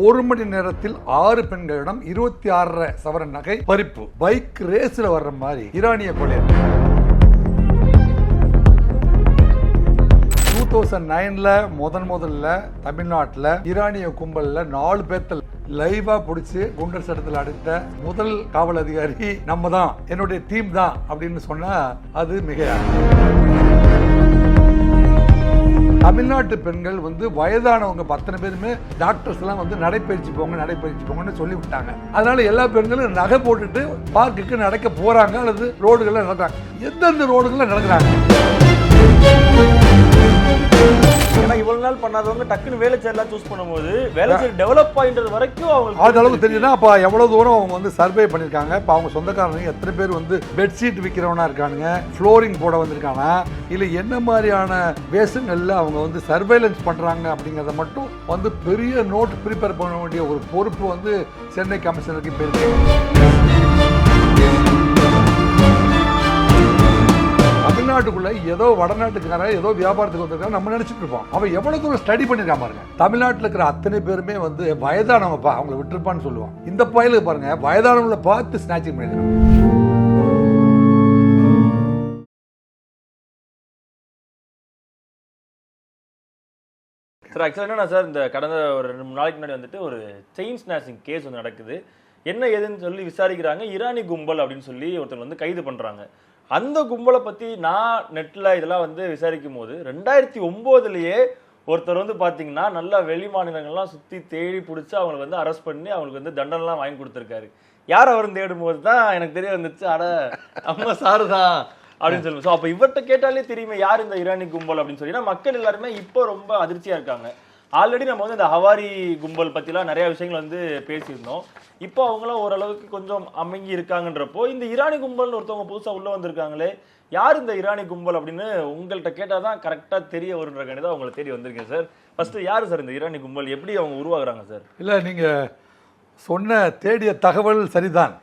ஒரு மணி நேரத்தில் ஆறு பெண்களிடம் இருபத்தி ஆறரை சவரன் நகை பறிப்பு. பைக் ரேஸ்ல வர்ற மாதிரி ஈரானிய கொலை. டூ தௌசண்ட் நைன்ல முதன் முதல்ல தமிழ்நாட்டில் ஈரானிய கும்பல்ல நாலு பேர்த்த லைவா பிடிச்சி குண்டர் சட்டத்தில் அடித்த முதல் காவல் அதிகாரி நம்ம தான் என்னுடைய டீம் தான் அப்படின்னு சொன்னா அது மிகையாகும் தமிழ்நாட்டு பெண்கள் வந்து வயதானவங்க பத்தனை பேருமே டாக்டர்ஸ் எல்லாம் வந்து நடைப்பயிற்சி போங்க நடைப்பயிற்சி போங்கன்னு சொல்லி விட்டாங்க அதனால எல்லா பெண்களும் நகை போட்டுட்டு பார்க்குக்கு நடக்க போறாங்க அல்லது ரோடுகளில் நடக்கிறாங்க. எந்தெந்த ரோடுகளில் நடக்கிறாங்க? ஏன்னா இவ்வளவு நாள் பண்ணாதவங்க டக்குன்னு வேலை சேரலாம் சூஸ் பண்ணும்போது வேலை சேர் டெவலப் ஆயின்றது வரைக்கும் அவங்க அது அளவுக்கு தெரியுதுன்னா அப்போ எவ்வளோ தூரம் அவங்க வந்து சர்வே பண்ணியிருக்காங்க? இப்போ அவங்க சொந்தக்காரங்க எத்தனை பேர் வந்து பெட்ஷீட் விற்கிறவனா இருக்கானுங்க ஃப்ளோரிங் போட வந்திருக்கானா? இல்லை என்ன மாதிரியான வேஷங்களில் அவங்க வந்து சர்வேலன்ஸ் பண்ணுறாங்க அப்படிங்கிறத மட்டும் வந்து பெரிய நோட் ப்ரிப்பேர் பண்ண வேண்டிய ஒரு பொறுப்பு வந்து சென்னை கமிஷனருக்கு இப்போ இருக்கு. தமிழ்நாட்டுக்குள்ள ஏதோ வடநாட்டுக்காரன் ஏதோ வியாபாரத்துக்கு வந்திருக்காங்க நம்ம நினைச்சிட்டு இருப்போம். அவன் எவ்வளவு தூரம் ஸ்டடி பண்ணிருக்கான் பாருங்க. தமிழ்நாட்டில் இருக்கிற அத்தனை பேருமே வந்து வயதானவப்பா அவங்கள விட்டுருப்பான்னு சொல்லுவான். இந்த பயலுக்கு பாருங்க வயதானவங்களை பார்த்து ஸ்நாச்சிங் பண்ணிருக்காங்க சார் ஆக்சுவலாக என்னன்னா சார் இந்த கடந்த ஒரு ரெண்டு மூணு நாளைக்கு முன்னாடி வந்துட்டு ஒரு செயின் ஸ்நாச்சிங் கேஸ் வந்து நடக்குது. என்ன ஏதுன்னு சொல்லி விசாரிக்கிறாங்க. இரானி கும்பல் அப்படின்னு சொல்லி ஒருத்தர் வந்து கைது பண்றாங்க. அந்த கும்பலை பத்தி நான் நெட்ல இதெல்லாம் வந்து விசாரிக்கும் போது ரெண்டாயிரத்தி ஒன்பதுலயே ஒருத்தர் வந்து பாத்தீங்கன்னா நல்லா வெளி மாநிலங்கள்லாம் சுத்தி தேடி பிடிச்சி அவங்களுக்கு வந்து அரெஸ்ட் பண்ணி அவங்களுக்கு வந்து தண்டனைலாம் வாங்கி கொடுத்துருக்காரு. யார் அவரும் தேடும் போது தான் எனக்கு தெரிய வந்துச்சு அட அம்மா சாரு தான் அப்படின்னு சொல்லுவோம் ஸோ அப்போ இவர்கிட்ட கேட்டாலே தெரியுமே யார் இந்த ஈரானி கும்பல் அப்படின்னு சொல்லி. ஏன்னா மக்கள் எல்லாருமே இப்போ ரொம்ப அதிர்ச்சியா இருக்காங்க. ஆல்ரெடி நம்ம வந்து இந்த ஹவாரி கும்பல் பத்திலாம் நிறைய விஷயங்கள் வந்து பேசியிருந்தோம். இப்போ அவங்களாம் ஓரளவுக்கு கொஞ்சம் அமைங்கி இருக்காங்கன்றப்போ இந்த இரானி கும்பல் ஒருத்தவங்க புதுசாக உள்ள வந்திருக்காங்களே யார் இந்த இரானி கும்பல் அப்படின்னு உங்கள்கிட்ட கேட்டால் தான் கரெக்டாக தெரிய வருன்ற தான் உங்களை தேடி வந்திருக்கேன் சார் ஃபர்ஸ்ட் யார் சார் இந்த இரானி கும்பல்? எப்படி அவங்க உருவாகுறாங்க சார் இல்லை நீங்கள் சொன்ன தேடிய தகவல் சரிதான்.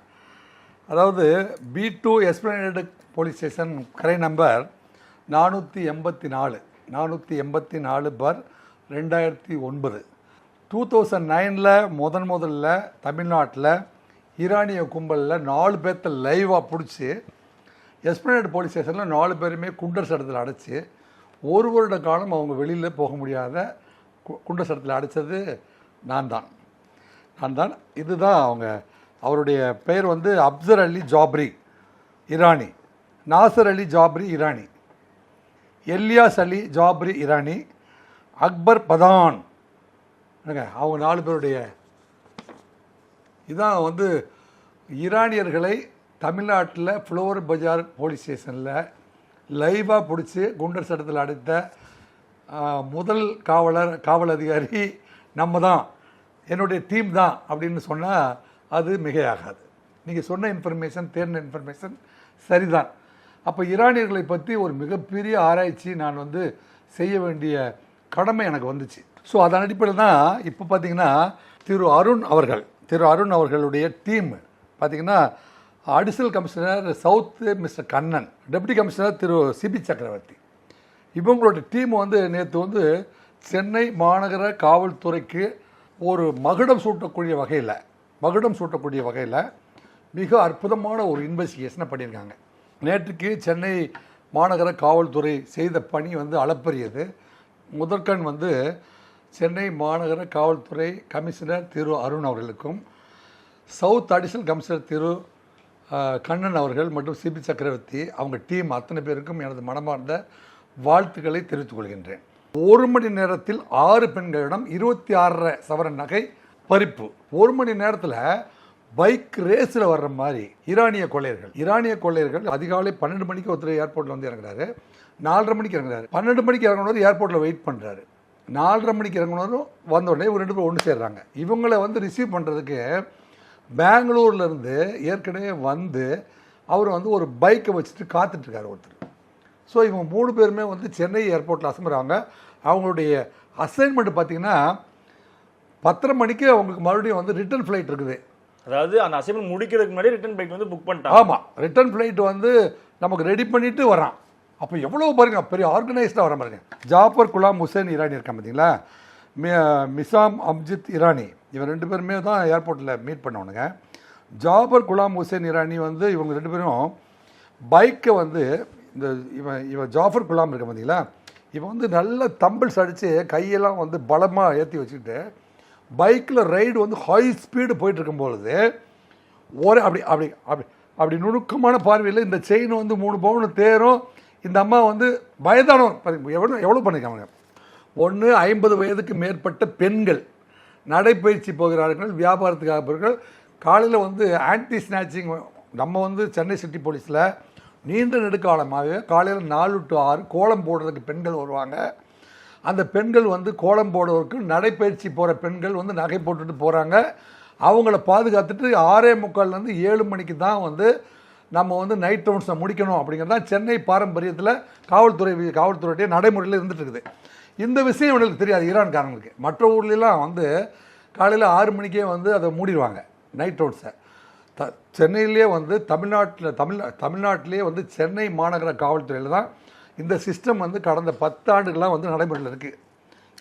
அதாவது B two Esplanade police station கரை நம்பர் நானூற்றி எண்பத்தி நாலு. நானூற்றி எண்பத்தி நாலு பர் ரெண்டாயிரத்தி ஒன்பது. டூ தௌசண்ட் நைனில் முதன் முதல்ல தமிழ்நாட்டில் ஈரானிய கும்பலில் நாலு பேர்த்த லைவாக பிடிச்சி எஸ்பிளனேட் போலீஸ் ஸ்டேஷனில் நாலு பேருமே குண்டர் சட்டத்தில் அடைச்சி ஒரு வருட காலம் அவங்க வெளியில் போக முடியாத கு- குண்டர் சட்டத்தில் அடைச்சது நான் தான். நான் தான். இதுதான் அவங்க அவருடைய பெயர் வந்து அப்சர் அலி ஜாப்ரி இரானி நாசர் அலி ஜாப்ரி இரானி எல்லியாஸ் அலி ஜாப்ரி இரானி அக்பர் பதான். அவங்க நாலு பேருடைய இதான் வந்து ஈரானியர்களை தமிழ்நாட்டில் ஃப்ளோர் பஜார் போலீஸ் ஸ்டேஷனில் லைவாக பிடிச்சி குண்டர் சட்டத்தில் அடைத்த முதல் காவலர் காவல் அதிகாரி நம்ம தான் என்னுடைய டீம் தான் அப்படின்னு சொன்னால் அது மிகையாகாது. நீங்கள் சொன்ன இன்ஃபர்மேஷன் தேர்ந்த இன்ஃபர்மேஷன் சரிதான். அப்போ ஈரானியர்களை பற்றி ஒரு மிகப்பெரிய ஆராய்ச்சி நான் வந்து செய்ய வேண்டிய கடமை எனக்கு வந்துச்சு. ஸோ அதன் அடிப்படையில் தான் இப்போ பார்த்தீங்கன்னா திரு அருண் அவர்கள் திரு அருண் அவர்களுடைய டீம் பார்த்தீங்கன்னா additional commissioner south mister Kannan deputy commissioner திரு சிபி சக்கரவர்த்தி. இவங்களோட டீம் வந்து நேற்று வந்து சென்னை மாநகர காவல்துறைக்கு ஒரு மகுடம் சூட்டக்கூடிய வகையில் மகுடம் சூட்டக்கூடிய வகையில் மிக அற்புதமான ஒரு இன்வெஸ்டிகேஷனை பண்ணியிருக்காங்க. நேற்றுக்கு சென்னை மாநகர காவல்துறை செய்த பணி வந்து அளப்பரியது. முதற்கண் வந்து சென்னை மாநகர காவல்துறை கமிஷனர் திரு அருண் அவர்களுக்கும் சவுத் அடிஷனல் கமிஷனர் திரு கண்ணன் அவர்கள் மற்றும் சிபி சக்கரவர்த்தி அவங்க டீம் அத்தனை பேருக்கும் எனது மனமார்ந்த வாழ்த்துக்களை தெரிவித்துக் கொள்கின்றேன். ஒரு மணி நேரத்தில் ஆறு பெண்களிடம் இருபத்தி ஆறரை சவரன் நகை பறிப்பு. ஒரு மணி நேரத்தில் பைக் ரேஸில் வர்ற மாதிரி ஈரானிய கொள்ளையர்கள் ஈரானிய கொள்ளையர்கள் அதிகாலை பன்னெண்டு மணிக்கு ஒருத்தர் ஏர்போர்ட்டில் வந்து இறங்குறாரு. நாலரை மணிக்கு இறங்குறாரு. பன்னெண்டு மணிக்கு இறங்கினவர் ஏர்போர்ட்டில் வெயிட் பண்ணுறாரு நாலரை மணிக்கு இறங்கினவரும் வந்த உடனே இவங்க ரெண்டு பேரும் ஒன்று சேர்றாங்க. இவங்களை வந்து ரிசீவ் பண்ணுறதுக்கு பெங்களூர்லேருந்து ஏற்கனவே வந்து அவர் வந்து ஒரு பைக்கை வச்சுட்டு காத்துட்ருக்காரு ஒருத்தர். ஸோ இவங்க மூணு பேருமே வந்து சென்னை ஏர்போர்ட்டில் அசம்புறாங்க. அவங்களுடைய அசைன்மெண்ட் பார்த்தீங்கன்னா பத்தரை மணிக்கு அவங்களுக்கு மறுபடியும் வந்து ரிட்டர்ன் ஃப்ளைட் இருக்குது. அதாவது அந்த அசைன்மெண்ட் முடிக்கிறதுக்கு முன்னாடி ரிட்டர்ன் பைக் வந்து புக் பண்ணிட்டாங்க. ஆமாம் ரிட்டர்ன் ஃப்ளைட் வந்து நமக்கு ரெடி பண்ணிட்டு வரான் அப்போ எவ்வளோ பாருங்க பெரிய ஆர்கனைஸ்டாக வர பாருங்க ஜாஃபர் குலாம் ஹுசேன் இரானி இருக்கான் பார்த்தீங்களா மிசாம் அம்ஜித் இரானி இவன் ரெண்டு பேருமே தான் ஏர்போர்ட்டில் மீட் பண்ணவனுங்க. ஜாபர் குலாம் ஹுசேன் இரானி வந்து இவங்க ரெண்டு பேரும் பைக்கை வந்து இந்த இவன் இவன் ஜாஃபர் குலாம் இருக்க பார்த்தீங்களா இவன் வந்து நல்ல தம்பிள்ஸ் அடித்து கையெல்லாம் வந்து பலமாக ஏற்றி வச்சுக்கிட்டு பைக்கில் ரைடு வந்து ஹை ஸ்பீடு போயிட்டுருக்கும் பொழுது ஒரே அப்படி அப்படி அப்படி அப்படி நுணுக்கமான பார்வையில் இந்த செயின் வந்து மூணு பவுன் தேரும் இந்த அம்மா வந்து வயதானவர் எவ்வளோ எவ்வளோ பண்ணிருக்காங்க ஒன்று ஐம்பது வயதுக்கு மேற்பட்ட பெண்கள் நடைப்பயிற்சி போகிறார்கள் வியாபாரத்துக்காக போகிறார்கள். காலையில் வந்து ஆன்டி ஸ்நாச்சிங் நம்ம வந்து சென்னை சிட்டி போலீஸில் நீண்ட நெடுக்காலமாக காலையில் நாலு டு ஆறு கோலம் போடுறதுக்கு பெண்கள் வருவாங்க. அந்த பெண்கள் வந்து கோலம் போடுவதற்கு நடைப்பயிற்சி போகிற பெண்கள் வந்து நகை போட்டுட்டு போகிறாங்க அவங்கள பாதுகாத்துட்டு ஆறே முக்கால்லேருந்து ஏழு மணிக்கு தான் வந்து நம்ம வந்து நைட் ரவுண்ட்ஸை முடிக்கணும் அப்படிங்கிறது தான் சென்னை பாரம்பரியத்தில் காவல்துறை காவல்துறையுடைய நடைமுறையில் இருந்துட்டு இருக்குது. இந்த விஷயம் இவங்களுக்கு தெரியாது ஈரான்காரங்களுக்கு. மற்ற ஊர்லெலாம் வந்து காலையில் ஆறு மணிக்கே வந்து அதை மூடிடுவாங்க நைட் ரவுண்ட்ஸை த சென்னையிலே வந்து தமிழ்நாட்டில் தமிழ் தமிழ்நாட்டிலே வந்து சென்னை மாநகர காவல்துறையில் தான் இந்த சிஸ்டம் வந்து கடந்த பத்தாண்டுகளாக வந்து நடைமுறையில் இருக்குது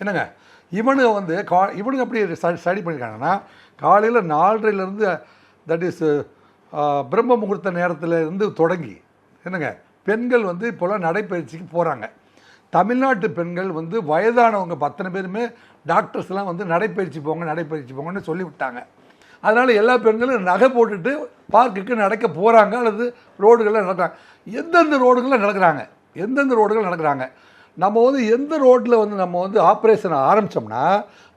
என்னங்க? இவனுங்க வந்து கா இவனுங்க எப்படி ஸ்டடி பண்ணியிருக்காங்கன்னா காலையில் நாலரைலேருந்து தட் இஸ் பிரம்ம முகூர்த்த நேரத்தில் இருந்து தொடங்கி என்னங்க? பெண்கள் வந்து இப்போலாம் நடைப்பயிற்சிக்கு போகிறாங்க தமிழ்நாட்டு பெண்கள் வந்து வயதானவங்க பத்தனை பேருமே டாக்டர்ஸ்லாம் வந்து நடைப்பயிற்சி போங்க நடைப்பயிற்சி போங்கன்னு சொல்லி விட்டாங்க அதனால் எல்லா பெண்களும் நகை போட்டுட்டு பார்க்குக்கு நடக்க போகிறாங்க அல்லது ரோடுகளில் நடக்கிறாங்க. எந்தெந்த ரோடுகளில் நடக்கிறாங்க? எந்தெந்த ரோடுகள் நடக்கிறாங்க. நம்ம வந்து எந்த ரோட்டில் வந்து நம்ம வந்து ஆப்ரேஷனை ஆரம்பித்தோம்னா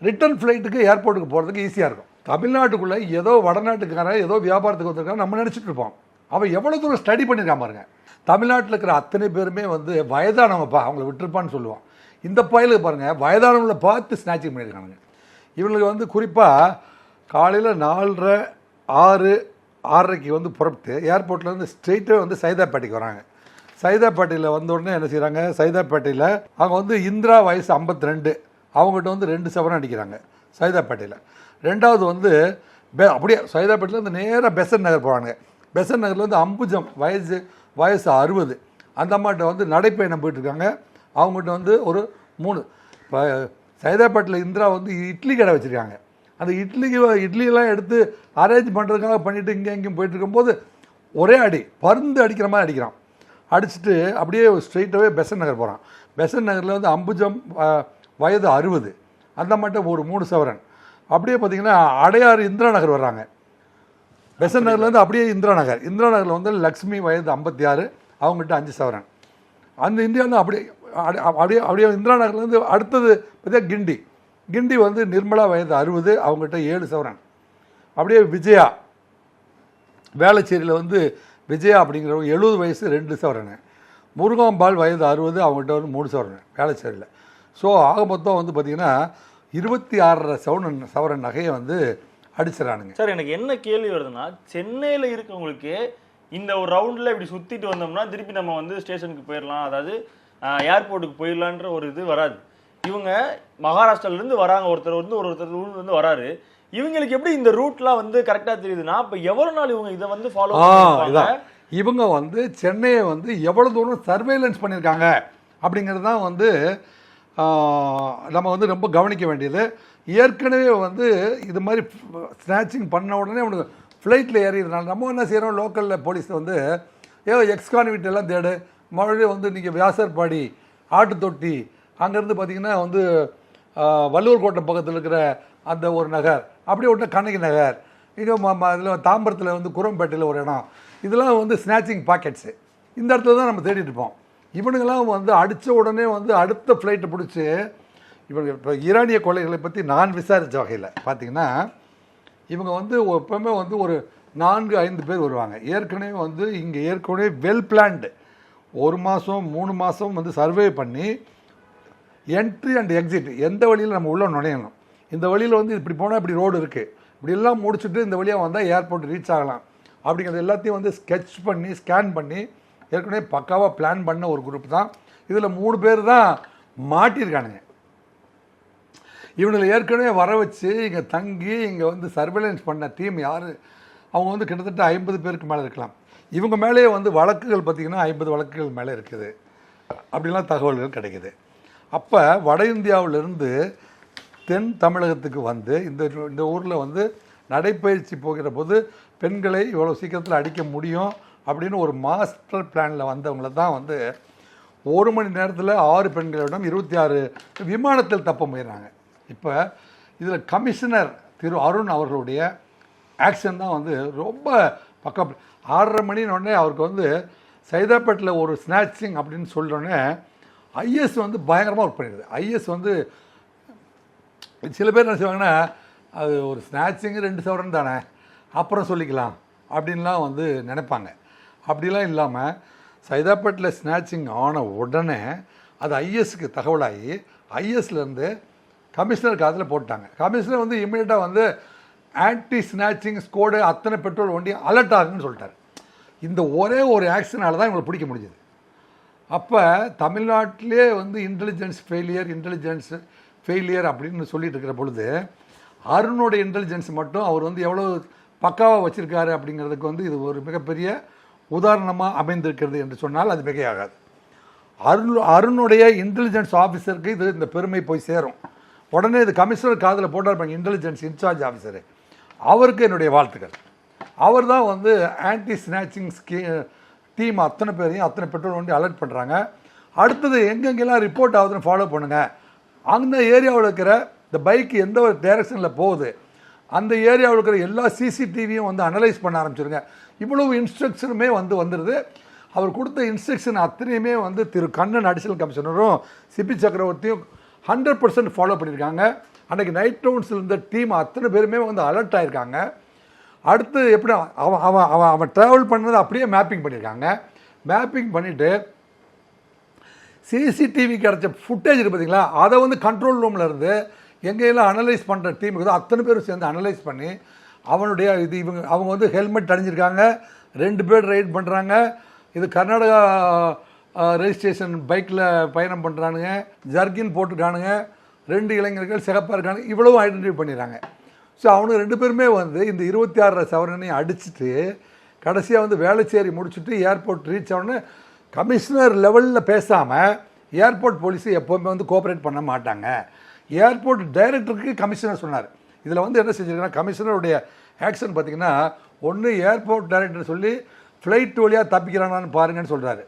ரிட்டர்ன் ஃப்ளைட்டுக்கு ஏர்போர்ட்டுக்கு போகிறதுக்கு ஈஸியாக இருக்கும். தமிழ்நாட்டுக்குள்ளே ஏதோ வடநாட்டுக்காரன் ஏதோ வியாபாரத்துக்கு வந்திருக்கான் நம்ம நினச்சிட்டு இருப்போம். அவன் எவ்வளோ தூரம் ஸ்டடி பண்ணியிருக்கான் பாருங்க. தமிழ்நாட்டில் இருக்கிற அத்தனை பேருமே வந்து வயதானவப்பா அவங்கள விட்டுருப்பான்னு சொல்லுவான். இந்த பயலுக்கு பாருங்கள் வயதானவங்களை பார்த்து ஸ்நாச்சிங் பண்ணியிருக்கானுங்க. இவங்களுக்கு வந்து குறிப்பாக காலையில் நாலரை ஆறு ஆறரைக்கு வந்து புறப்பட்டு ஏர்போர்ட்லேருந்து ஸ்ட்ரெயிட்டாக வந்து சைதாப்பேட்டைக்கு வராங்க. சைதாப்பேட்டையில் வந்த உடனே என்ன செய்கிறாங்க சைதாப்பேட்டையில் அவங்க வந்து இந்திரா வயசு 52 ரெண்டு அவங்ககிட்ட வந்து ரெண்டு சவரம் அடிக்கிறாங்க சைதாப்பேட்டையில். ரெண்டாவது வந்து பெ அப்படியே சைதாப்பேட்டையிலேருந்து நேராக பெசன் நகர் போகிறாங்க பெசன் நகர்லேருந்து அம்புஜம் வயசு வயசு அறுபது. அந்த அம்மாட்ட வந்து நடைப்பயணம் போயிட்டுருக்காங்க. அவங்ககிட்ட வந்து ஒரு மூணு. இப்போ சைதாப்பேட்டில் இந்திரா வந்து இட்லி கடை வச்சுருக்காங்க. அந்த இட்லிக்கு இட்லியெல்லாம் எடுத்து அரேஞ்ச் பண்ணுறதுக்காக பண்ணிவிட்டு இங்கே எங்கேயும் போயிட்டு இருக்கும்போது ஒரே அடி பருந்து அடிக்கிற மாதிரி அடிக்கிறான். அடிச்சுட்டு அப்படியே ஸ்ட்ரெயிட்டாகவே பெசன் நகர் போகிறான் பெசன் நகரில் வந்து அம்புஜம் வயது அறுபது. அந்த மட்டும் ஒரு மூணு சவரன். அப்படியே பார்த்தீங்கன்னா அடையாறு இந்திரா நகர் வர்றாங்க. பெசன் நகர்லேருந்து அப்படியே இந்திரா நகர். இந்திரா நகரில் வந்து லக்ஷ்மி வயது ஐம்பத்தி ஆறு அவங்ககிட்ட அஞ்சு சவரன். அந்த இந்தியாவில் அப்படியே அடி- அப்படியே அப்படியே இந்திரா நகர்லேருந்து அடுத்தது பார்த்தீங்கன்னா கிண்டி. கிண்டி வந்து நிர்மலா வயது அறுபது அவங்ககிட்ட ஏழு சவரன். அப்படியே விஜயா வேளச்சேரியில் வந்து விஜயா அப்படிங்கிறவங்க எழுபது வயசு ரெண்டு சவரனை. முருகாம்பாள் வயது அறுபது அவங்ககிட்ட வந்து மூணு சவரன். வேளச்சேரியில் ஸோ ஆக மொத்தம் வந்து பார்த்திங்கன்னா இருபத்தி ஆறரை சவரன் சவரன் நகையை வந்து அடிச்சிடறானுங்க. சார் எனக்கு என்ன கேள்வி வருதுன்னா சென்னையில் இருக்கவங்களுக்கு இந்த ஒரு ரவுண்டில் இப்படி சுற்றிட்டு வந்தோம்னா திருப்பி நம்ம வந்து ஸ்டேஷனுக்கு போயிடலாம் அதாவது ஏர்போர்ட்டுக்கு போயிடலான்ற ஒரு இது வராது. இவங்க மகாராஷ்டிராலேருந்து வராங்க. ஒருத்தர் வந்து ஒரு ஒருத்தர் ஊர்லேருந்து வராரு. இவங்களுக்கு எப்படி இந்த ரூட்லாம் வந்து கரெக்டா தெரியுதுன்னா இப்ப எவ்வளவு நாள் இவங்க இதை வந்து ஃபாலோ இதான். இவங்க வந்து சென்னையை வந்து எவ்வளோ தூரம் சர்வேலன்ஸ் பண்ணியிருக்காங்க அப்படிங்கிறது தான் வந்து நம்ம வந்து ரொம்ப கவனிக்க வேண்டியது. ஏற்கனவே வந்து இது மாதிரி ஸ்நாச்சிங் பண்ண உடனே அவனுக்கு ஃப்ளைட்டில் ஏறிடுறாங்க நம்ம என்ன செய்கிறோம் லோக்கலில் போலீஸ் வந்து ஏதோ எக்ஸ்கான்விட் எல்லாம் தேடு. மறுபடியும் வந்து நீங்கள் வியாசர்பாடி ஆட்டு தொட்டி அங்கேருந்து பார்த்தீங்கன்னா வந்து வள்ளுவர் கோட்டை பக்கத்தில் இருக்கிற அந்த ஒரு நகர் அப்படியே ஒன்று கண்ணகி நகர். இன்னும் இதில் தாம்பரத்தில் வந்து குரம்பேட்டையில் ஒரு இடம். இதெல்லாம் வந்து ஸ்நாச்சிங் பாக்கெட்ஸு இந்த இடத்துல தான் நம்ம தேடிட்டு இருப்போம். இவனுங்கெல்லாம் வந்து அடித்த உடனே வந்து அடுத்த ஃப்ளைட்டை பிடிச்சி இவங்க இப்போ ஈரானிய கொலைகளை பற்றி நான் விசாரித்த வகையில் பார்த்தீங்கன்னா இவங்க வந்து எப்போவுமே வந்து ஒரு நான்கு ஐந்து பேர் வருவாங்க. ஏற்கனவே வந்து இங்கே ஏற்கனவே வெல் பிளான்டு ஒரு மாதம் மூணு மாதம் வந்து சர்வே பண்ணி என்ட்ரி அண்ட் எக்ஸிட் எந்த வழியில் நம்ம உள்ளே நுழையணும்? இந்த வழியில் வந்து இப்படி போனால் இப்படி ரோடு இருக்குது இப்படி எல்லாம் முடிச்சுட்டு இந்த வழியாக வந்தால் ஏர்போர்ட் ரீச் ஆகலாம். அப்படிங்கிறது எல்லாத்தையும் வந்து ஸ்கெட்ச் பண்ணி ஸ்கேன் பண்ணி ஏற்கனவே பக்காவாக பிளான் பண்ண ஒரு குரூப் தான். இதில் மூணு பேர் தான் மாட்டியிருக்கானுங்க இவங்களை ஏற்கனவே வர வச்சு இங்கே தங்கி இங்கே வந்து சர்வேலன்ஸ் பண்ண டீம் யார்? அவங்க வந்து கிட்டத்தட்ட ஐம்பது பேருக்கு மேலே இருக்கலாம். இவங்க மேலேயே வந்து வழக்குகள் பார்த்திங்கன்னா ஐம்பது வழக்குகள் மேலே இருக்குது. அப்படிலாம் தகவல்கள் கிடைக்குது. அப்போ வட இந்தியாவிலிருந்து தென் தமிழகத்துக்கு வந்து இந்த இந்த ஊரில் வந்து நடைப்பயிற்சி போகிற போது பெண்களை இவ்வளோ சீக்கிரத்தில் அடிக்க முடியும் அப்படின்னு ஒரு மாஸ்டர் பிளானில் வந்தவங்கள தான் வந்து ஒரு மணி நேரத்தில் ஆறு பெண்களிடம் இருபத்தி ஆறு விமானத்தில் தப்ப முயறாங்க இப்போ இதில் கமிஷனர் திரு அருண் அவர்களுடைய ஆக்ஷன் தான் வந்து ரொம்ப பக்கம். ஆறரை மணினோடனே அவருக்கு வந்து சைதாப்பேட்டில் ஒரு ஸ்நாச்சிங் அப்படின்னு சொல்கிறோன்னே ஐஎஸ் வந்து பயங்கரமாக ஒர்க் பண்ணிடுது. ஐஎஸ் வந்து சில பேர் என்ன செய்வாங்கன்னா அது ஒரு ஸ்நாச்சிங்கு ரெண்டு சவரன் தானே அப்புறம் சொல்லிக்கலாம் அப்படின்லாம் வந்து நினைப்பாங்க. அப்படிலாம் இல்லாமல் சைதாப்பேட்டில் ஸ்நாச்சிங் ஆன உடனே அது ஐஎஸ்க்கு தகவலாகி ஐஎஸ்லேருந்து கமிஷனர் காதில் போட்டாங்க. கமிஷனர் வந்து இமீடியட்டாக வந்து ஆன்டி ஸ்நாச்சிங் ஸ்கோடு அத்தனை பெட்ரோல் வண்டி அலர்ட் ஆகுன்னு சொல்லிட்டார். இந்த ஒரே ஒரு ஆக்ஷனால தான் இவங்களை பிடிக்க முடிஞ்சது. அப்போ தமிழ்நாட்டிலே வந்து இன்டெலிஜென்ஸ் ஃபெயிலியர் இன்டெலிஜென்ஸ் ஃபெயிலியர் அப்படின்னு சொல்லிட்டு இருக்கிற பொழுது அருணோட இன்டெலிஜென்ஸ் மட்டும் அவர் வந்து எவ்வளோ பக்காவாக வச்சுருக்காரு அப்படிங்கிறதுக்கு வந்து இது ஒரு மிகப்பெரிய உதாரணமாக அமைந்திருக்கிறது என்று சொன்னால் அது மிகையாகாது. அருண் அருணுடைய இன்டெலிஜென்ஸ் ஆஃபீஸருக்கு இது இந்த பெருமை போய் சேரும். உடனே இது கமிஷனர் காதில் போட்டார் இன்டெலிஜென்ஸ் இன்சார்ஜ் ஆஃபீஸரு அவருக்கு என்னுடைய வாழ்த்துக்கள். அவர் தான் வந்து ஆன்டி ஸ்நாச்சிங் ஸ்கீ டீம் அத்தனை பேரையும் அத்தனை பெட்ரோல் வண்டி அலர்ட் பண்ணுறாங்க அடுத்தது எங்கெங்கெல்லாம் ரிப்போர்ட் ஆகுதுன்னு ஃபாலோ பண்ணுங்கள் அந்த ஏரியாவில் இருக்கிற இந்த பைக் எந்த ஒரு டைரக்ஷனில் போகுது அந்த ஏரியாவில் இருக்கிற எல்லா சிசிடிவியும் வந்து அனலைஸ் பண்ண ஆரம்பிச்சிருங்க. இவ்வளவு இன்ஸ்ட்ரக்ஷனுமே வந்து வந்துடுது அவர் கொடுத்த இன்ஸ்ட்ரக்ஷன் அத்தனையுமே வந்து திரு கண்ணன் அடிஷனல் கமிஷனரும் சிபி சக்கரவர்த்தியும் ஹண்ட்ரட் பர்சன்ட் ஃபாலோ பண்ணியிருக்காங்க. அன்றைக்கி நைட் டவுன்ஸில் இருந்த டீம் அத்தனை பேருமே வந்து அலர்ட் ஆயிருக்காங்க. அடுத்து எப்படி அவன் அவன் அவன் அவன் ட்ராவல் பண்ணதை அப்படியே மேப்பிங் பண்ணியிருக்காங்க. மேப்பிங் பண்ணிவிட்டு சிசிடிவி கிடச்ச ஃபுட்டேஜ் இருக்குது பார்த்தீங்களா அதை வந்து கண்ட்ரோல் ரூமில் இருந்து எங்கெல்லாம் அனலைஸ் பண்ணுற டீமுக்கு இருக்குதோ அத்தனை பேரும் சேர்ந்து அனலைஸ் பண்ணி அவனுடைய இது இவங்க அவங்க வந்து ஹெல்மெட் அணிஞ்சிருக்காங்க. ரெண்டு பேர் ரைட் பண்ணுறாங்க இது கர்நாடகா ரெஜிஸ்ட்ரேஷன் பைக்கில் பயணம் பண்ணுறானுங்க ஜர்கின் போட்டுட்டானுங்க. ரெண்டு இளைஞர்கள் சிகப்பாக இருக்காங்க. இவ்வளவும் ஐடென்டிஃபை பண்ணிடுறாங்க. ஸோ அவனுக்கு ரெண்டு பேருமே வந்து இந்த இருபத்தி ஆறு சவரனையும் அடிச்சுட்டு கடைசியாக வந்து வேலைச்சேரி முடிச்சுட்டு ஏர்போர்ட் ரீச் ஆகணுன்னு கமிஷனர் லெவலில் பேசாமல் ஏர்போர்ட் போலீஸு எப்போவுமே வந்து கோஆப்ரேட் பண்ண மாட்டாங்க. ஏர்போர்ட் டைரக்டருக்கு கமிஷனர் சொன்னார். இதில் வந்து என்ன செஞ்சிருக்காங்கன்னா கமிஷனருடைய ஆக்ஷன் பார்த்தீங்கன்னா ஒன்று ஏர்போர்ட் டைரக்டர் சொல்லி ஃப்ளைட் வழியாக தப்பிக்கிறானான்னு பாருங்கன்னு சொல்கிறாரு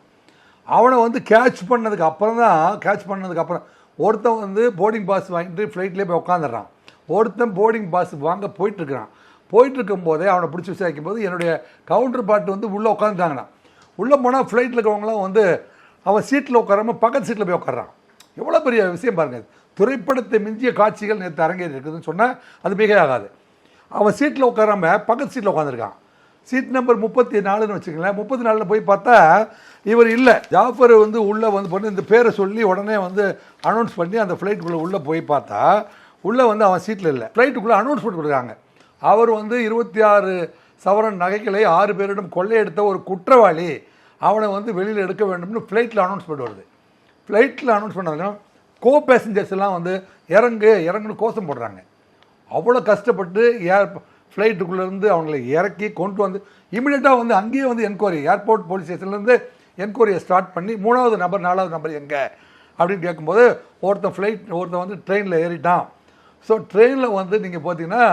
அவனை வந்து கேட்ச் பண்ணதுக்கு அப்புறம் தான் கேட்ச் பண்ணதுக்கு அப்புறம் ஒருத்தன் வந்து போர்டிங் பாஸ் வாங்கிட்டு ஃப்ளைட்லேயே போய் உட்காந்துடுறான் ஒருத்தன் போர்டிங் பாஸ் வாங்க போயிட்டுருக்கிறான் போயிட்டு இருக்கும்போதே அவனை பிடிச்சி விசாரிக்கும் போது என்னுடைய கவுண்டர் பாட்டு வந்து உள்ளே உட்காந்துட்டாங்கண்ணா உள்ளே போனால் ஃப்ளைட்டில் இருக்கிறவங்களாம் வந்து அவன் சீட்டில் உட்காராம பக்கத்து சீட்டில் போய் உட்காரான் எவ்வளோ பெரிய விஷயம் பாருங்க. திரைப்படத்தை மிஞ்சிய காட்சிகள் நேற்று அரங்கேறி இருக்குதுன்னு சொன்னால் அது மிக ஆகாது அவன் சீட்டில் உட்காராம பக்கத்து சீட்டில் உட்காந்துருக்கான் சீட் நம்பர் முப்பத்தி நாலுன்னு வச்சுக்கங்களேன். முப்பத்தி நாலில் போய் பார்த்தா இவர் இல்லை. ஜாஃபர் வந்து உள்ளே வந்து பண்ணி இந்த பேரை சொல்லி உடனே வந்து அனௌன்ஸ் பண்ணி அந்த ஃப்ளைட்டுக்குள்ளே உள்ளே போய் பார்த்தா உள்ளே வந்து அவன் சீட்டில் இல்லை. ஃப்ளைட்டுக்குள்ளே அனௌன்ஸ்மெண்ட் கொடுக்குறாங்க. அவர் வந்து இருபத்தி ஆறு சவரன் நகைகளை ஆறு பேரிடம் கொள்ளையெடுத்த ஒரு குற்றவாளி அவனை வந்து வெளியில் எடுக்க வேண்டும்னு ஃப்ளைட்டில் அனௌன்ஸ்மெண்ட் வருது. ஃப்ளைட்டில் அனௌன்ஸ் பண்ணதுக்கும் கோ பேசஞ்சர்ஸ் எல்லாம் வந்து இறங்கு இறங்குன்னு கோஷம் போடுறாங்க. அவ்வளோ கஷ்டப்பட்டு ஏர் ஃப்ளைட்டுக்குள்ளேருந்து அவங்கள இறக்கி கொண்டு வந்து இமீடியட்டாக வந்து அங்கேயே வந்து என்கொயரி ஏர்போர்ட் போலீஸ் ஸ்டேஷன்லேருந்து என்கொயரியை ஸ்டார்ட் பண்ணி மூணாவது நம்பர் நாலாவது நம்பர் எங்கே? அப்படின்னு கேட்கும்போது ஒருத்தன் ஃப்ளைட் ஒருத்தன் வந்து ட்ரெயினில் ஏறிட்டான். ஸோ ட்ரெயினில் வந்து நீங்கள் பார்த்தீங்கன்னா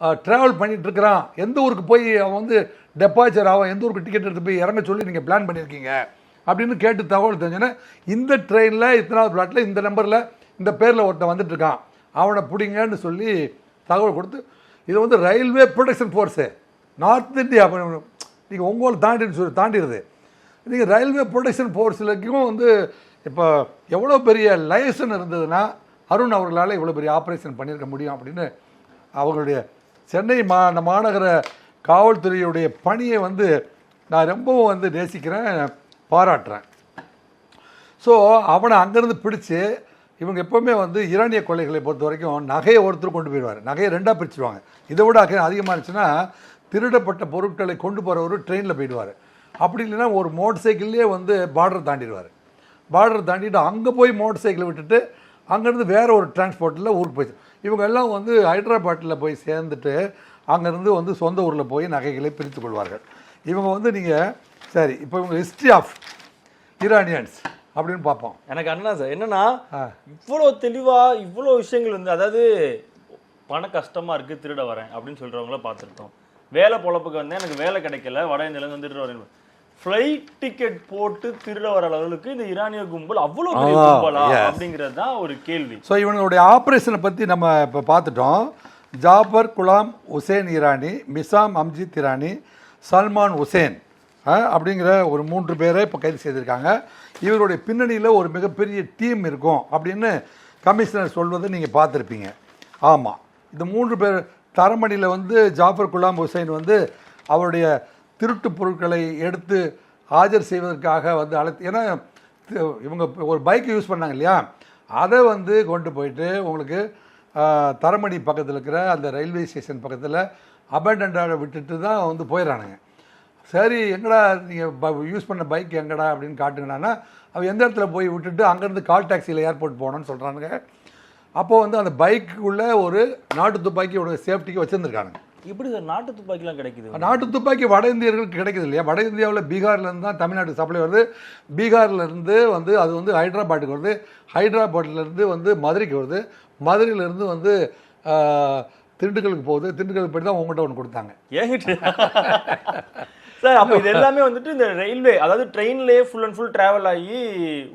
ட்ராவல் பண்ணிகிட்ருக்கிறான் எந்த ஊருக்கு போய் அவன் வந்து டெபாச்சர் ஆகும் எந்த ஊருக்கு டிக்கெட் எடுத்து போய் இறங்க சொல்லி நீங்கள் பிளான் பண்ணியிருக்கீங்க அப்படின்னு கேட்டு தகவல் தெரிஞ்சோன்னே இந்த ட்ரெயினில் இத்தனாவது பிளாட்டில் இந்த நம்பரில் இந்த பேரில் ஒருத்தன் வந்துட்டு இருக்கான் அவனை பிடிங்கன்னு சொல்லி தகவல் கொடுத்து இது வந்து railway protection force north India நீங்கள் உங்களை தாண்டி சொல்லி தாண்டிடுது. நீங்கள் ரயில்வே ப்ரொடெக்ஷன் ஃபோர்ஸ்லக்கும் வந்து இப்போ எவ்வளோ பெரிய லைசன் இருந்ததுன்னா அருண் அவர்களால் இவ்வளோ பெரிய ஆப்ரேஷன் பண்ணியிருக்க முடியும் அப்படின்னு அவங்களுடைய சென்னை மா மாநகர காவல்துறையுடைய பணியை வந்து நான் ரொம்பவும் வந்து நேசிக்கிறேன் பாராட்டுறேன். ஸோ அவனை அங்கேருந்து பிடிச்சி இவங்க எப்போவுமே வந்து ஈரானிய கொலைகளை பொறுத்த வரைக்கும் நகையை ஒருத்தர் கொண்டு போயிடுவார். நகையை ரெண்டாக பிரிச்சுருவாங்க. இதை விட அதிகமாக இருந்துச்சுன்னா திருடப்பட்ட பொருட்களை கொண்டு போகிறவர் ட்ரெயினில் போயிடுவார். அப்படி இல்லைன்னா ஒரு மோட்டர் சைக்கிள்லேயே வந்து பார்டர் தாண்டிடுவார். பார்டர் தாண்டிட்டு அங்கே போய் மோட்டர் சைக்கிளை விட்டுட்டு அங்கேருந்து வேறு ஒரு டிரான்ஸ்போர்ட்டில் ஊருக்கு போயிடுச்சு இவங்க எல்லாம் வந்து ஹைதராபாத்தில் போய் சேர்ந்துட்டு அங்கேருந்து வந்து சொந்த ஊரில் போய் நகைகளை பிரித்து கொள்வார்கள். இவங்க வந்து நீங்கள் சரி இப்போ இவங்க ஹிஸ்ட்ரி ஆஃப் ஈரானியன்ஸ் அப்படின்னு பார்ப்போம். எனக்கு அண்ணா சார் என்னன்னா. இவ்வளோ தெளிவா இவ்வளோ விஷயங்கள் வந்து அதாவது பண கஷ்டமா இருக்கு திருட வரேன் அப்படின்னு சொல்றவங்கள பார்த்துருக்கோம். வேலை பொழப்புக்கு வந்தேன் எனக்கு வேலை கிடைக்கல வட இந்தியால வந்து திருட வரேன். ஃப்ளைட் டிக்கெட் போட்டு திருட வர அளவுக்கு இந்த ஈரானிய கும்பல் அவ்வளோ பெரிய கும்பலா. அப்படிங்கிறது தான் ஒரு கேள்வி. ஸோ இவங்களுடைய ஆப்ரேஷனை பற்றி நம்ம இப்போ பார்த்துட்டோம். ஜாபர் குலாம் உசேன் ஈரானி மிசாம் அம்ஜித் ஈரானி சல்மான் உசேன் ஆ, அப்படிங்கிற ஒரு மூன்று பேரை இப்போ கைது செய்திருக்காங்க. இவருடைய பின்னணியில் ஒரு மிகப்பெரிய டீம் இருக்கும் அப்படின்னு கமிஷனர் சொல்வதை நீங்கள் பார்த்துருப்பீங்க. ஆமாம் இந்த மூன்று பேர் தரமணியில் வந்து ஜாஃபர் குலாம் ஹுசைன் வந்து அவருடைய திருட்டு பொருட்களை எடுத்து ஆஜர் செய்வதற்காக வந்து அழைத்து ஏன்னா இவங்க ஒரு பைக் யூஸ் பண்ணாங்க இல்லையா? அதை வந்து கொண்டு போயிட்டு உங்களுக்கு தரமணி பக்கத்தில் இருக்கிற அந்த ரயில்வே ஸ்டேஷன் பக்கத்தில் அபண்டண்டாக விட்டுட்டு தான் வந்து போயிடறானுங்க. சரி எங்கடா நீங்கள் யூஸ் பண்ண பைக் எங்கடா அப்படின்னு காட்டுங்கடான்னா அவன் எந்த இடத்துல போய் விட்டுட்டு அங்கேருந்து கால் டாக்ஸியில் ஏர்போர்ட் போகணும்னு சொல்கிறானுங்க அப்போது வந்து அந்த பைக்குள்ளே ஒரு நாட்டு துப்பாக்கியோட சேஃப்டிக்கு வச்சுருந்துருக்கானுங்க. இப்படி நாட்டு துப்பாக்கிலாம் கிடைக்குது? நாட்டு துப்பாக்கி வட இந்தியர்களுக்கு கிடைக்குது இல்லையா? வட இந்தியாவில் பீகார்லேருந்து தான் தமிழ்நாட்டுக்கு சப்ளை வருது. பீகார்லேருந்து வந்து அது வந்து ஹைதராபாத்துக்கு வருது. ஹைதராபாத்லேருந்து வந்து மதுரைக்கு வருது. மதுரையிலேருந்து வந்து திண்டுக்கலுக்கு போகுது. திண்டுக்கலுக்கு போய் தான் உங்கள்கிட்ட ஒன்று கொடுத்தாங்க. ஏங்கிட்டு? சார் அப்போ இது எல்லாமே வந்துட்டு இந்த ரயில்வே அதாவது ட்ரெயின்லயே ஃபுல் அண்ட் ஃபுல் டிராவல் ஆகி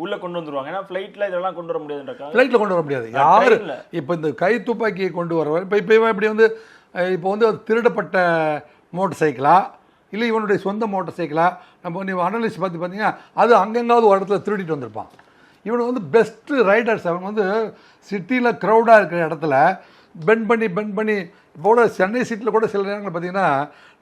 உள்ள கொண்டு வந்துருவாங்க. ஏன்னா ஃப்ளைட்ல இதெல்லாம் கொண்டு வர முடியாதுன்றக்கா ஃப்ளைட்டில் கொண்டு வர முடியாது. யார். இப்போ இந்த கை துப்பாக்கியை கொண்டு வரவர் இப்போ இப்போ இப்படி வந்து இப்போ வந்து அது திருடப்பட்ட மோட்டர் சைக்கிளா இல்லை இவனுடைய சொந்த மோட்டர் சைக்கிளா நம்ம நீ அனலிஸ்ட் பார்த்து பார்த்தீங்கன்னா அது அங்கெங்காவது ஒரு இடத்துல திருடிட்டு வந்திருப்பான். இவன் வந்து பெஸ்ட்டு ரைடர்ஸ் அவன் வந்து சிட்டியில் க்ரௌடாக இருக்கிற இடத்துல பெண்ட் பண்ணி பெண்ட் பண்ணி இப்போ கூட சென்னை சீட்டில் கூட சில நேரங்கள் பார்த்தீங்கன்னா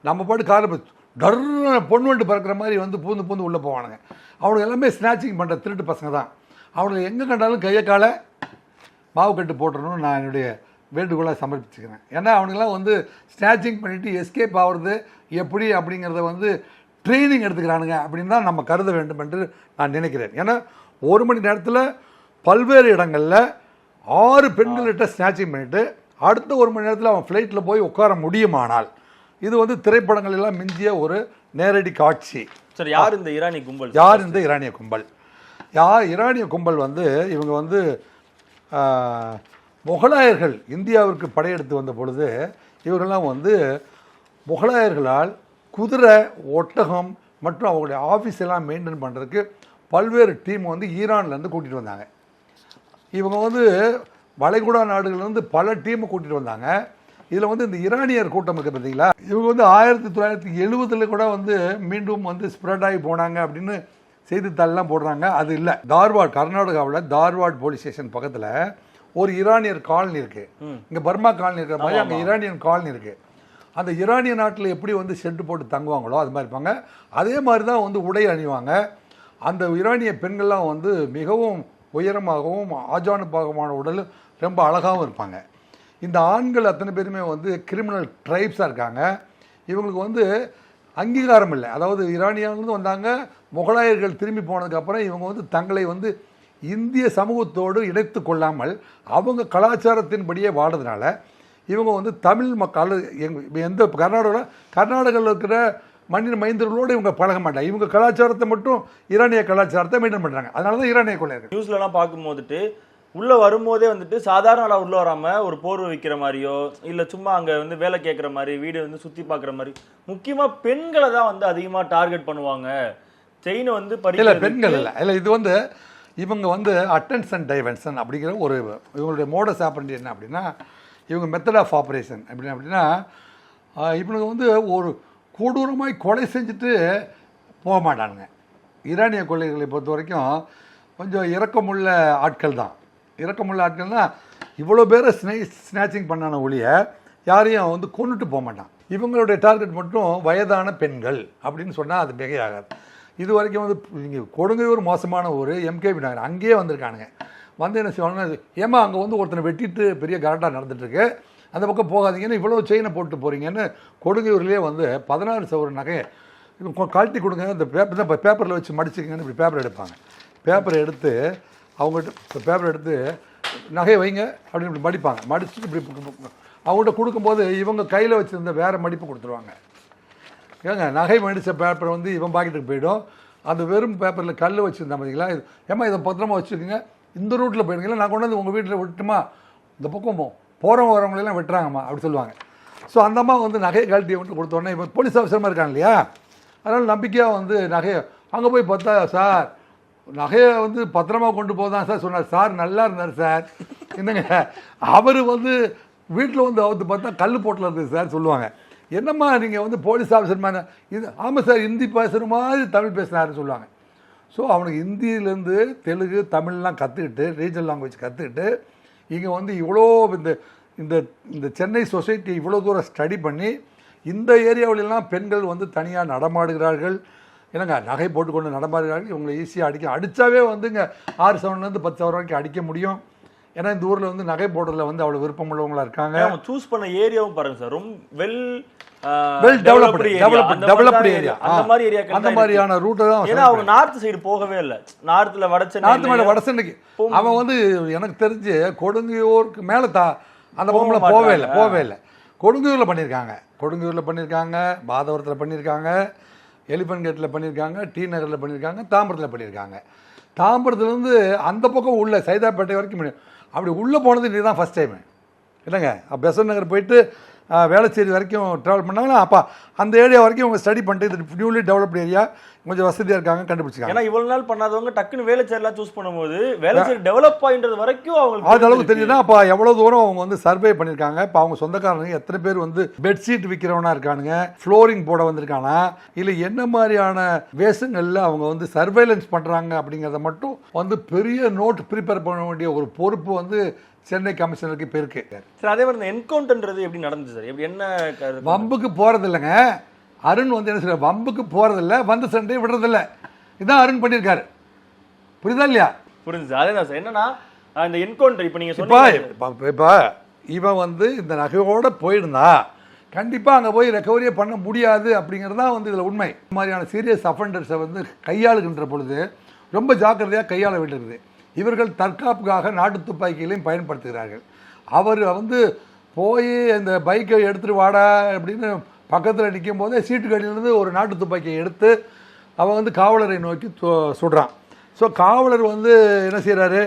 நம்ம பாட்டு காரில் டர்னு பொண்ணு வண்டு பறக்கிற மாதிரி வந்து பூந்து பூந்து உள்ளே போவானுங்க. அவனுக்கு எல்லாமே ஸ்நாச்சிங் பண்ணுற திருட்டு பசங்க தான். அவனுக்கு எங்கே கண்டாலும் கையை காலை மாவு கட்டு போட்டுறணும்னு நான் என்னுடைய வேண்டுகோளாக சமர்ப்பிச்சுக்கிறேன். ஏன்னா அவனுங்களாம் வந்து ஸ்நாச்சிங் பண்ணிவிட்டு எஸ்கேப் ஆகுறது எப்படி அப்படிங்கிறத வந்து ட்ரைனிங் எடுத்துக்கிறானுங்க அப்படின்னு தான் நம்ம கருத வேண்டும் என்று நான் நினைக்கிறேன். ஏன்னா ஒரு மணி நேரத்தில் பல்வேறு இடங்களில் ஆறு பெண்கள்கிட்ட ஸ்நாச்சிங் பண்ணிவிட்டு அடுத்த ஒரு மணி நேரத்தில் அவன் ஃப்ளைட்டில் போய் உட்கார முடியுமானால் இது வந்து திரைப்படங்கள் எல்லாம் மிஞ்சிய ஒரு நேரடி காட்சி. சார் யார் இந்த ஈரானி கும்பல்? யார் இந்த ஈரானிய கும்பல்? யார் ஈரானிய கும்பல் வந்து இவங்க வந்து முகலாயர்கள் இந்தியாவிற்கு படையெடுத்து வந்த பொழுது இவர்கள்லாம் வந்து முகலாயர்களால் குதிரை ஒட்டகம் மற்றும் அவங்களுடைய ஆஃபீஸ் எல்லாம் மெயின்டைன் பண்ணுறதுக்கு பல்வேறு டீம் வந்து ஈரான்லேருந்து கூட்டிகிட்டு வந்தாங்க. இவங்க வந்து வளைகுடா நாடுகள்லேருந்து பல டீமை கூட்டிகிட்டு வந்தாங்க. இதில் வந்து இந்த ஈரானியர் கூட்டம் இருக்குது பார்த்தீங்களா இவங்க வந்து ஆயிரத்தி தொள்ளாயிரத்தி எழுபதில் கூட வந்து மீண்டும் வந்து ஸ்ப்ரெட் ஆகி போனாங்க அப்படின்னு செய்தித்தாள்லாம் போடுறாங்க. அது இல்லை. தார்வாட் கர்நாடகாவில் தார்வாட் போலீஸ் ஸ்டேஷன் பக்கத்தில் ஒரு ஈரானியர் காலனி இருக்குது இங்கே பர்மா காலனி இருக்கிற மாதிரி அங்கே ஈரானியன் காலனி இருக்குது அந்த ஈரானிய நாட்டில் எப்படி வந்து ஷெட்டு போட்டு தங்குவாங்களோ அது மாதிரி இருப்பாங்க. அதே மாதிரி தான் வந்து உடை அணிவாங்க. அந்த ஈரானிய பெண்கள்லாம் வந்து மிகவும் உயரமாகவும் ஆஜானுபாகமான உடல் ரொம்ப அழகாகவும் இருப்பாங்க. இந்த ஆண்கள் அத்தனை பேருமே வந்து கிரிமினல் ட்ரைப்ஸாக இருக்காங்க. இவங்களுக்கு வந்து அங்கீகாரம் இல்லை. அதாவது ஈரானியாவிலிருந்து வந்தாங்க முகலாயர்கள் திரும்பி போனதுக்கப்புறம் இவங்க வந்து தங்களை வந்து இந்திய சமூகத்தோடு இணைத்து கொள்ளாமல் அவங்க கலாச்சாரத்தின்படியே வாடுறதுனால இவங்க வந்து தமிழ் மக்கள் எந்த கர்நாடகாவில் கர்நாடகாவில் இருக்கிற மண்ணின் மைந்தர்களோடு இவங்க பழக மாட்டாங்க. இவங்க கலாச்சாரத்தை மட்டும் ஈரானிய கலாச்சாரத்தை மெயின்டைன் பண்ணுறாங்க அதனால தான் ஈரானிய கொள்ளையர்கள் நியூஸ்ல எல்லாம் பார்க்கும்போதுட்டு உள்ள வரும்போதே வந்துட்டு சாதாரண ஆளா உள்ள வராம ஒரு போர்வை விற்கிற மாதிரியோ இல்ல சும்மா அங்க வந்து வேலை கேட்குற மாதிரி வீடு வந்து சுத்தி பார்க்குற மாதிரி முக்கியமா பெண்களை தான் வந்து அதிகமா டார்கெட் பண்ணுவாங்க. செயினை வந்து இல்லை பெண்கள் இல்லை. இல்லை இது வந்து இவங்க வந்து அட்டென்ஷன் டைவென்ஷன் அப்படிங்கிற ஒரு இவங்களுடைய மோடஸ் ஆப்பரண்டி என்ன அப்படின்னா இவங்க மெத்தட் ஆஃப் ஆப்ரேஷன் அப்படின்னு அப்படின்னா இவனுங்க வந்து ஒரு கொடூரமாய் கொலை செஞ்சுட்டு போக மாட்டானுங்க. ஈரானிய கொள்ளைகளை பொறுத்த வரைக்கும் கொஞ்சம் இறக்கமுள்ள ஆட்கள் தான். இறக்கமுள்ள ஆட்கள்னா இவ்வளோ பேரை ஸ்னே ஸ்நாச்சிங் பண்ணான ஒழிய யாரையும் வந்து கொண்டுட்டு போக மாட்டான். இவங்களுடைய டார்கெட் மட்டும் வயதான பெண்கள் அப்படின்னு சொன்னால் அது மிகையாகாது. இது வரைக்கும் வந்து இங்கே கொடுங்கையூர் மோசமான ஒரு எம்கே விநாயகர். அங்கேயே வந்திருக்கானுங்க. வந்து என்ன செய்வாங்கன்னா ஏமா அங்கே வந்து ஒருத்தனை வெட்டிட்டு பெரிய கரண்டாக நடந்துட்டுருக்கு. அந்த பக்கம் போகாதீங்கன்னு இவ்வளோ செயினை போட்டு போகிறீங்கன்னு கொடுங்கையூர்லேயே வந்து பதினாறு சவர நகையை கொ- கழட்டி கொடுங்க. இந்த பேப்பர் தான் பேப்பரில் வச்சு மடிச்சுக்கங்கன்னு இப்படி பேப்பர் எடுப்பாங்க. பேப்பரை எடுத்து அவங்ககிட்ட பேப்பர் எடுத்து நகையை வைங்க அப்படின்னு இப்படி மடிப்பாங்க. மடிச்சுட்டு இப்படி அவங்கள்ட்ட கொடுக்கும்போது இவங்க கையில் வச்சுருந்த வேறு மடிப்பு கொடுத்துருவாங்க. ஏங்க நகை மடித்த பேப்பர் வந்து இவன் பாக்கெட்டுக்கு போயிடும். அது வெறும் பேப்பரில் கல் வச்சுருந்தேன் பார்த்தீங்களா இது ஏம்மா இதை பத்திரமா வச்சுருக்கீங்க? இந்த ரூட்டில் போயிருங்களா நான் கொண்டு வந்து உங்கள் வீட்டில் விட்டுமா இந்த பக்கம் போகிறவங்க வரவங்களெல்லாம் வெட்டுறாங்கம்மா அப்படி சொல்லுவாங்க. ஸோ அந்த அம்மா வந்து நகையை கழட்டி விட்டு கொடுத்தோடனே இப்போ போலீஸ் ஆஃபீஸரமாக இருக்காங்க இல்லையா? அதனால் நம்பிக்கையாக வந்து நகையை அங்கே போய் பார்த்தா சார் நகையை வந்து பத்திரமா கொண்டு போதான் சார் சொன்னார். சார் நல்லா இருந்தார் சார். என்னங்க அவர் வந்து வீட்டில் வந்து அவத்து பார்த்தா கல் போட்டில் இருந்தது சார் சொல்லுவாங்க. என்னம்மா நீங்கள் வந்து போலீஸ் ஆஃபீஸர் மேலே இது ஆமாம் சார் ஹிந்தி பேசுகிற மாதிரி தமிழ் பேசினாருன்னு சொல்லுவாங்க. ஸோ அவனுக்கு ஹிந்தியிலேருந்து தெலுங்கு தமிழ்லாம் கற்றுக்கிட்டு ரீஜனல் லாங்குவேஜ் கற்றுக்கிட்டு இங்கே வந்து இவ்வளோ இந்த இந்த இந்த சென்னை சொசைட்டி இவ்வளோ தூரம் ஸ்டடி பண்ணி இந்த ஏரியாவிலெல்லாம் பெண்கள் வந்து தனியாக நடமாடுகிறார்கள். என்னங்க நகை போட்டுக்கொண்டு நடமாடுகிறார்கள். இவங்களை ஈஸியாக அடிக்க அடித்தாவே வந்துங்க ஆறு சவன்லேருந்து பத்து சவரம் வரைக்கும் அடிக்க முடியும். ஏன்னா இந்த ஊரில் வந்து நகை போடுறதுல வந்து அவ்வளோ விருப்பம் உள்ளவங்களா இருக்காங்க அவங்க சூஸ் பண்ண ஏரியாவும் பாருங்க சார் ரொம்ப well well developed developed developed area அந்த மாதிரி ஏரியா அந்த மாதிரியான ரூட்டை தான் ஏன்னா அவங்க நார்த் சைடு போகவே இல்ல. நார்த்ல வட நார்த்து மேல சென்னை வட சென்னைக்கு. அவன் வந்து எனக்கு தெரிஞ்சு கொடுங்கையூருக்கு மேலே தா அந்த பக்கம்ல போவே இல்லை போவே இல்லை. கொடுங்கையூரில் பண்ணியிருக்காங்க. கொடுங்கையூரில் பண்ணியிருக்காங்க பாதவரத்தில் பண்ணியிருக்காங்க எலிபன் கேட்டில் பண்ணியிருக்காங்க டி நகரில் பண்ணியிருக்காங்க தாம்பரத்தில் பண்ணியிருக்காங்க. தாம்பரத்துலேருந்து அந்த பக்கம் உள்ள சைதாப்பேட்டை வரைக்கும் அப்படி உள்ளே போனது நீ தான் ஃபஸ்ட் டைமு இல்லைங்க பெசன் நகர் போயிட்டு வேளச்சேரி வரைக்கும் ட்ராவல் பண்ணாங்கன்னா அப்போ அந்த ஏரியா வரைக்கும் அவங்க ஸ்டடி பண்ணிட்டு இது நியூலி டெவலப்டு ஏரியா கொஞ்சம் வசதியாக இருக்காங்க கண்டுபிடிச்சிக்காங்க ஏன்னா இவ்வளவு நாள் பண்ணாதவங்க டக்குன்னு வேலைச்சேரிலாம் சூஸ் பண்ணும்போது வேலைச்சேரி டெவலப் ஆயின்றது வரைக்கும் அவங்களுக்கு அது அளவுக்கு. தெரியுதுன்னா அப்போ எவ்வளோ தூரம் அவங்க வந்து சர்வே பண்ணியிருக்காங்க இப்போ அவங்க சொந்தக்காரங்க எத்தனை பேர் வந்து பெட்ஷீட் விற்கிறவனா இருக்கானுங்க ஃப்ளோரிங் போட வந்திருக்கானா இல்லை என்ன மாதிரியான வேஷங்களில் அவங்க வந்து சர்வேலன்ஸ் பண்ணுறாங்க அப்படிங்கிறத மட்டும் வந்து பெரிய நோட் ப்ரிப்பேர் பண்ண வேண்டிய ஒரு பொறுப்பு வந்து சென்னை கமிஷனருக்கு இப்போ இருக்கு. சார் அதே மாதிரி என்கவுண்டர்ன்றது எப்படி நடந்துச்சு சார்? எப்படி என்ன வம்புக்கு போகிறது இல்லைங்க அருண் வந்து என்ன சொல்ற வம்புக்கு போகிறதில்ல வந்த சண்டையை விடுறதில்ல. இதான் அருண் பண்ணியிருக்காரு. புரியுதா இல்லையா? புரிஞ்சுது. அதே தான் சார். என்னன்னா இந்த என்கவுண்டர் இப்போ நீங்க இப்போ இப்போ இவன் வந்து இந்த நகையோட போயிருந்தா கண்டிப்பாக அங்கே போய் ரெக்கவரியே பண்ண முடியாது அப்படிங்கிறது தான் வந்து இதில் உண்மை. இந்த மாதிரியான சீரியஸ் அஃபெண்டர்ஸை வந்து கையாளுகின்ற பொழுது ரொம்ப ஜாக்கிரதையாக கையாள வேண்டியிருக்குது. இவர்கள் தற்காப்புக்காக நாட்டு துப்பாக்கிகளையும் பயன்படுத்துகிறார்கள். அவர் வந்து போய் இந்த பைக்கை எடுத்துட்டு வாடா அப்படின்னு பக்கத்தில் நிற்கும் போதே சீட்டுக்கடியிலேருந்து ஒரு நாட்டு துப்பாக்கியை எடுத்து அவன் வந்து காவலரை நோக்கி சுடுறான். ஸோ காவலர் வந்து என்ன செய்கிறாரு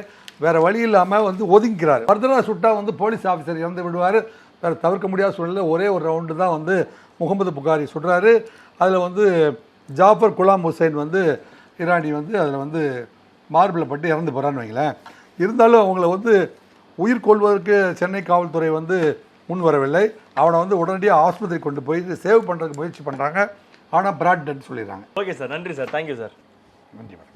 வேறு வழி இல்லாமல் வந்து ஒதுங்கிக்கிறார். ஃபர்தராக சுட்டா வந்து போலீஸ் ஆஃபீஸர் இறந்து விடுவார். வேற தவிர்க்க முடியாத சூழ்நிலை ஒரே ஒரு ரவுண்டு தான் வந்து முகமது புகாரி சுடுறாரு. அதில் வந்து ஜாஃபர் குலாம் ஹுசைன் வந்து ஈரானி வந்து அதில் வந்து மார்பிளை பட்டு இறந்து போகிறான்னு வைங்களேன். இருந்தாலும் அவங்கள வந்து உயிர் கொள்வதற்கு சென்னை காவல்துறை வந்து முன் வரவில்லை. அவனை வந்து உடனடியாக ஆஸ்பத்திரி கொண்டு போய் சேவ் பண்ணுறதுக்கு முயற்சி பண்ணுறாங்க ஆனால் பிராட் டெட் சொல்லிடுறாங்க. ஓகே சார் நன்றி சார் தேங்க்யூ சார் நன்றி வணக்கம்